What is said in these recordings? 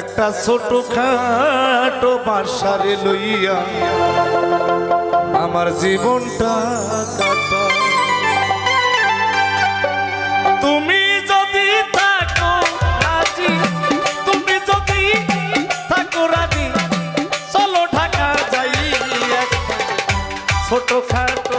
একটা। ছোট খাটো বাসারে লইয়া আমার জীবনটা কাটা তুমি যদি থাকো রাজি, তুমি যদি থাকো রাজি, চলো ঢাকা যাই ছোট খাটো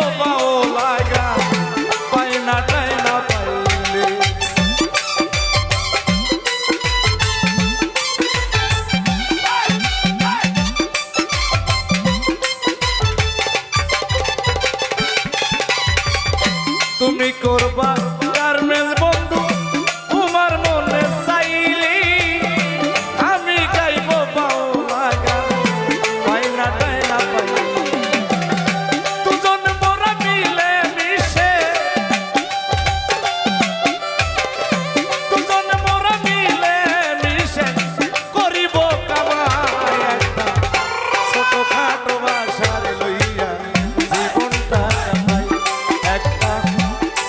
vovó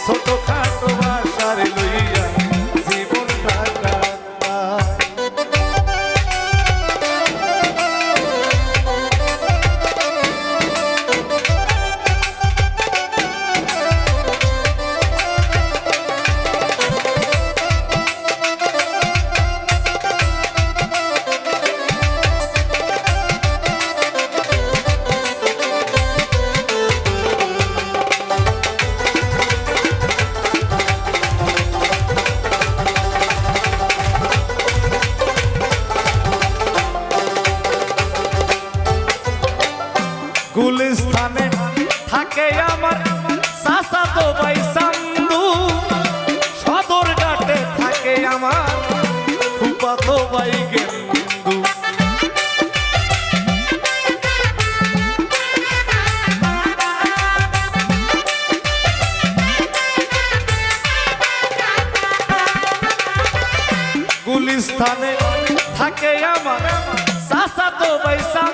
外 স্থানে থাকে আমার। সাসা তো বৈশাখ।